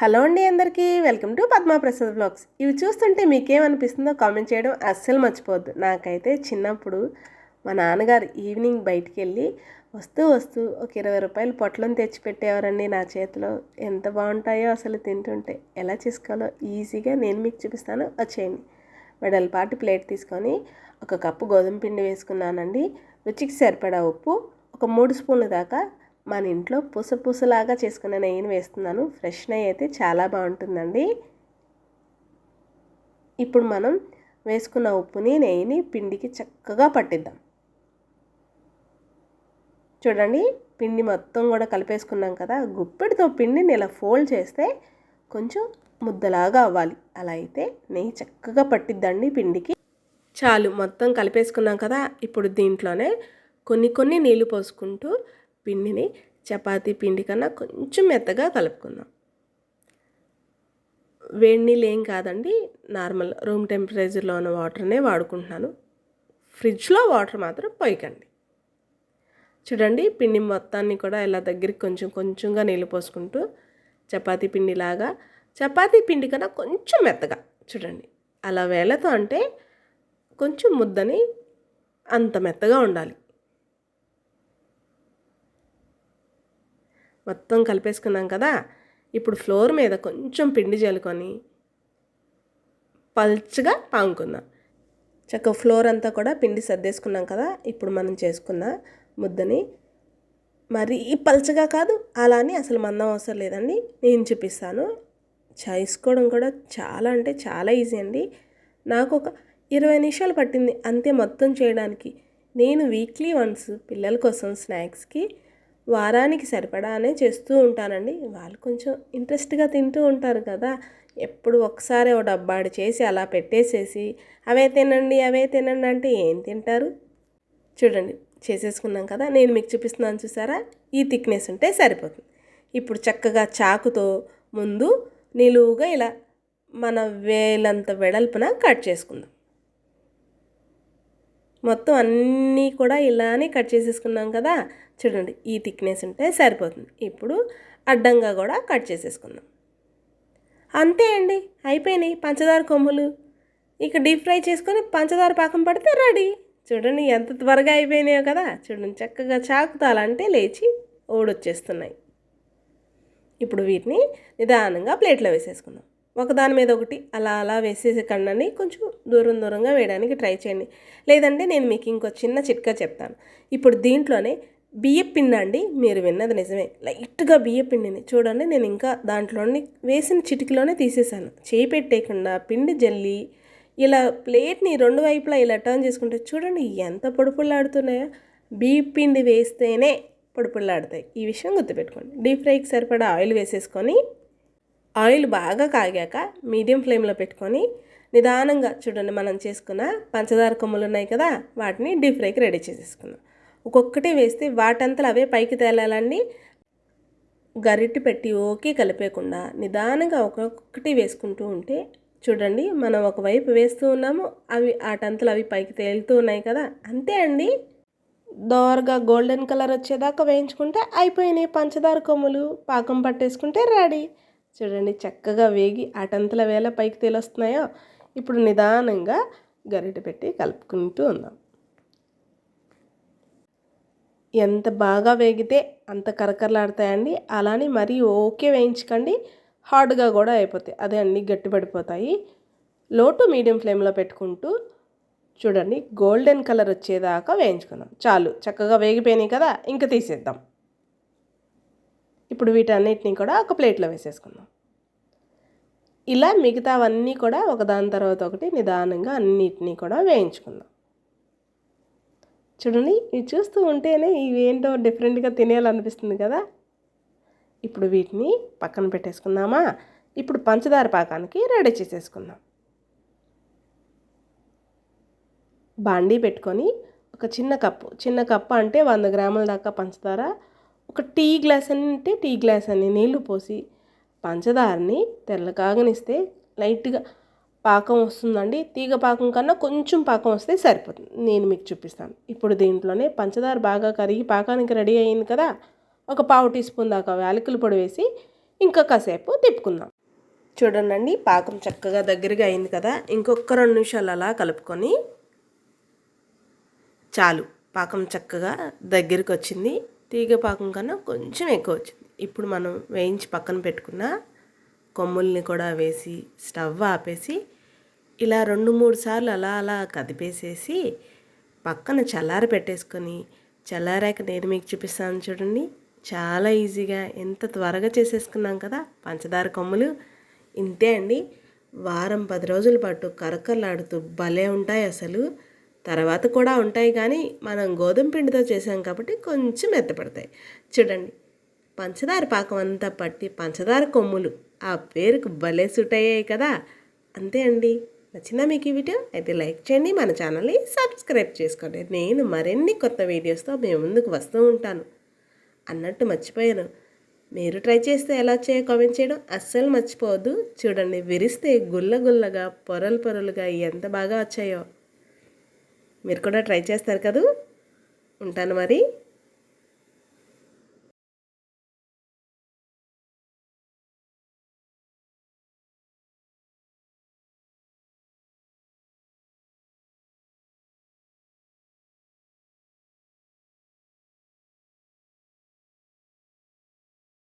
Hello అండి అందరికీ welcome to Padma Prasad blogs. ఇవి చూస్తుంటే మీకేమనిపిస్తుందో కామెంట్ చేయడం అస్సలు మర్చిపోవద్దు. నాకైతే చిన్నప్పుడు మా నాన్నగారు ఈవినింగ్ బయటికి వెళ్ళి వస్తూ వస్తూ ఒక ఇరవై రూపాయలు పొట్లం తెచ్చి పెట్టేవారండి నా చేతిలో. ఎంత బాగుంటాయో అసలు తింటుంటే ఎలా చేసుకోవాలో ఈజీగా నేను మీకు చూపిస్తాను. వచ్చేయండి. వెడల్పాటి ప్లేట్ తీసుకొని ఒక కప్పు గోధుమ పిండి వేసుకున్నానండి. రుచికి సరిపడా ఉప్పు ఒక మూడు స్పూన్ల దాకా మన ఇంట్లో పూస పూసలాగా చేసుకున్న నెయ్యిని వేస్తున్నాను. ఫ్రెష్ నెయ్యి అయితే చాలా బాగుంటుందండి. ఇప్పుడు మనం వేసుకున్న ఉప్పుని నెయ్యిని పిండికి చక్కగా పట్టిద్దాం. చూడండి పిండి మొత్తం కూడా కలిపేసుకున్నాం కదా. గుప్పెడితో పిండిని ఇలా ఫోల్డ్ చేస్తే కొంచెం ముద్దలాగా అవ్వాలి. అలా అయితే నెయ్యి చక్కగా పట్టిద్దండి పిండికి. చాలు మొత్తం కలిపేసుకున్నాం కదా. ఇప్పుడు దీంట్లోనే కొన్ని కొన్ని నీళ్ళు పోసుకుంటూ పిండిని చపాతీ పిండి కన్నా కొంచెం మెత్తగా కలుపుకుందాం. వేడి నీళ్ళు ఏం కాదండి నార్మల్ రూమ్ టెంపరేచర్లో ఉన్న వాటర్నే వాడుకుంటున్నాను. ఫ్రిడ్జ్లో వాటర్ మాత్రం పోయకండి. చూడండి పిండి మొత్తాన్ని కూడా ఇలా దగ్గరికి కొంచెం కొంచెంగా నీళ్ళు పోసుకుంటూ చపాతీ పిండిలాగా చపాతీ పిండి కన్నా కొంచెం మెత్తగా చూడండి. అలా వేళతో అంటే కొంచెం ముద్దని అంత మెత్తగా ఉండాలి. మొత్తం కలిపేసుకున్నాం కదా ఇప్పుడు ఫ్లోర్ మీద కొంచెం పిండి జల్లుకొని పల్చగా పాముకుందాం. చక్క ఫ్లోర్ అంతా కూడా పిండి సర్దేసుకున్నాం కదా ఇప్పుడు మనం చేసుకున్న ముద్దని. మరీ పల్చగా కాదు అలా అని అసలు మందం అవసరం లేదండి నేను చూపిస్తాను. చేసుకోవడం కూడా చాలా అంటే చాలా ఈజీ అండి. నాకు ఒక ఇరవై నిమిషాలు పట్టింది అంతే మొత్తం చేయడానికి. నేను వీక్లీ వన్స్ పిల్లల కోసం స్నాక్స్కి వారానికి సరిపడానే చేస్తూ ఉంటానండి. వాళ్ళు కొంచెం ఇంట్రెస్ట్గా తింటూ ఉంటారు కదా. ఎప్పుడు ఒకసారి ఒక డబ్బాడు చేసి అలా పెట్టేసేసి అవే తినండి అవే తినండి అంటే ఏం తింటారు? చూడండి చేసేసుకున్నాం కదా. నేను మీకు చూపిస్తున్నాను చూసారా? ఈ థిక్నెస్ ఉంటే సరిపోతుంది. ఇప్పుడు చక్కగా చాకుతో ముందు నిలువుగా ఇలా మన వేలంత వెడల్పున కట్ చేసుకుందాం. మొత్తం అన్నీ కూడా ఇలానే కట్ చేసేసుకున్నాం కదా. చూడండి ఈ థిక్నెస్ ఉంటే సరిపోతుంది. ఇప్పుడు అడ్డంగా కూడా కట్ చేసేసుకుందాం. అంతే అండి అయిపోయినాయి పంచదార కొమ్ములు. ఇక డీప్ ఫ్రై చేసుకొని పంచదార పాకం పడితే రెడీ. చూడండి ఎంత త్వరగా అయిపోయినాయో కదా. చూడండి చక్కగా చాకుతాలంటే లేచి ఓడొచ్చేస్తున్నాయి. ఇప్పుడు వీటిని నిదానంగా ప్లేట్లో వేసేసుకుందాం. ఒకదాని మీద ఒకటి అలా అలా వేసేసి కండని కొంచెం దూరం దూరంగా వేయడానికి ట్రై చేయండి. లేదంటే నేను మీకు ఇంకో చిన్న చిట్కా చెప్తాను. ఇప్పుడు దీంట్లోనే బియ్య పిండి అండి మీరు విన్నది నిజమే. లైట్గా బియ్యపిండిని చూడండి నేను ఇంకా దాంట్లోని వేసిన చిటికలోనే తీసేసాను చేయి పెట్టేయకుండా పిండి జల్లి ఇలా ప్లేట్ని రెండు వైపులా ఇలా టర్న్ చేసుకుంటే చూడండి ఎంత పొడుపుల్లాడుతున్నాయో. బియ్యం పిండి వేస్తేనే పొడుపుల్లాడతాయి. ఈ విషయం గుర్తుపెట్టుకోండి. డీప్ ఫ్రైకి సరిపడా ఆయిల్ వేసేసుకొని ఆయిల్ బాగా కాగాక మీడియం ఫ్లేమ్లో పెట్టుకొని నిదానంగా చూడండి మనం చేసుకున్న పంచదార కొమ్మలు ఉన్నాయి కదా వాటిని డీప్ ఫ్రైకి రెడీ చేసేసుకుందాం. ఒక్కొక్కటి వేస్తే వాటంతలు అవే పైకి తేలాలండి. గరిటె పెట్టి ఓకే కలిపేయకుండా నిదానంగా ఒక్కొక్కటి వేసుకుంటూ ఉంటే చూడండి మనం ఒకవైపు వేస్తూ ఉన్నాము అవి ఆటంతలు అవి పైకి తేలుతూ ఉన్నాయి కదా అంతే అండి. దోరగా గోల్డెన్ కలర్ వచ్చేదాకా వేయించుకుంటే అయిపోయినాయి పంచదార కొమ్ములు పాకం పట్టేసుకుంటే రెడీ. చూడండి చక్కగా వేగి అటంతల వేళ పైకి తేలొస్తున్నాయో. ఇప్పుడు నిదానంగా గరిటె పెట్టి కలుపుకుంటూ ఉందాం. ఎంత బాగా వేగితే అంత కరకరలాడతాయండి. అలానే మరీ ఓకే వేయించకండి. హార్డ్గా కూడా అయిపోతాయి. అదే అన్నీ గట్టిపడిపోతాయి. లో టు మీడియం ఫ్లేమ్లో పెట్టుకుంటూ చూడండి గోల్డెన్ కలర్ వచ్చేదాకా వేయించుకుందాం. చాలు చక్కగా వేగిపోయినాయి కదా ఇంకా తీసేద్దాం. ఇప్పుడు వీటన్నిటిని కూడా ఒక ప్లేట్లో వేసేసుకుందాం. ఇలా మిగతావన్నీ కూడా ఒకదాని తర్వాత ఒకటి నిదానంగా అన్నిటినీ కూడా వేయించుకుందాం. చూడండి ఇవి చూస్తూ ఉంటేనే ఇవేంటో డిఫరెంట్గా తినేయాలనిపిస్తుంది కదా. ఇప్పుడు వీటిని పక్కన పెట్టేసుకుందామా? ఇప్పుడు పంచదార పాకానికి రెడీ చేసేసుకుందాం. బాండీ పెట్టుకొని ఒక చిన్న కప్పు చిన్న కప్పు అంటే వంద గ్రాముల దాకా పంచదార ఒక టీ గ్లాస్ అంటే టీ గ్లాస్ అని నీళ్ళు పోసి పంచదారని తెల్లకాగనిస్తే లైట్గా పాకం వస్తుందండి. తీగ పాకం కన్నా కొంచెం పాకం వస్తే సరిపోతుంది. నేను మీకు చూపిస్తాను. ఇప్పుడు దీంట్లోనే పంచదార బాగా కరిగి పాకానికి రెడీ అయింది కదా ఒక పావు టీ స్పూన్ దాకా యాలకుల పొడి వేసి ఇంకా కాసేపు తిప్పుకుందాం. చూడండి పాకం చక్కగా దగ్గరగా అయింది కదా ఇంకొక రెండు నిమిషాలు అలా కలుపుకొని చాలు. పాకం చక్కగా దగ్గరికి వచ్చింది తీగ పాకం కన్నా కొంచెం ఎక్కువ వచ్చింది. ఇప్పుడు మనం వేయించి పక్కన పెట్టుకున్న కొమ్ముల్ని కూడా వేసి స్టవ్ ఆపేసి ఇలా రెండు మూడు సార్లు అలా అలా కదిపేసేసి పక్కన చల్లారి పెట్టేసుకొని చల్లారాక నేను మీకు చూపిస్తాను చూడండి. చాలా ఈజీగా ఎంత త్వరగా చేసేసుకున్నాం కదా పంచదార కొమ్ములు. ఇంతే అండి. వారం పది రోజుల పాటు కరకరలాడుతూ భలే ఉంటాయి అసలు. తర్వాత కూడా ఉంటాయి కానీ మనం గోధుమ పిండితో చేసాం కాబట్టి కొంచెం మెత్తపడతాయి. చూడండి. పంచదార పాకం అంతా పట్టి పంచదార కొమ్ములు. ఆ పేరుకు భలే సూట్ అయ్యాయి కదా. అంతే అండి. నచ్చిందా మీకు ఈ వీడియో? అయితే లైక్ చేయండి. మన ఛానల్ని సబ్స్క్రైబ్ చేసుకోండి. నేను మరిన్ని కొత్త వీడియోస్తో మేము ముందుకు వస్తూ ఉంటాను. అన్నట్టు మర్చిపోయాను. మీరు ట్రై చేస్తే ఎలా వచ్చాయో కామెంట్ చేయడం అస్సలు మర్చిపోవద్దు. చూడండి విరిస్తే గుల్ల గుల్లగా పొరలు పొరలుగా ఎంత బాగా వచ్చాయో. మీరు కూడా ట్రై చేస్తారు కదూ? ఉంటాను మరి.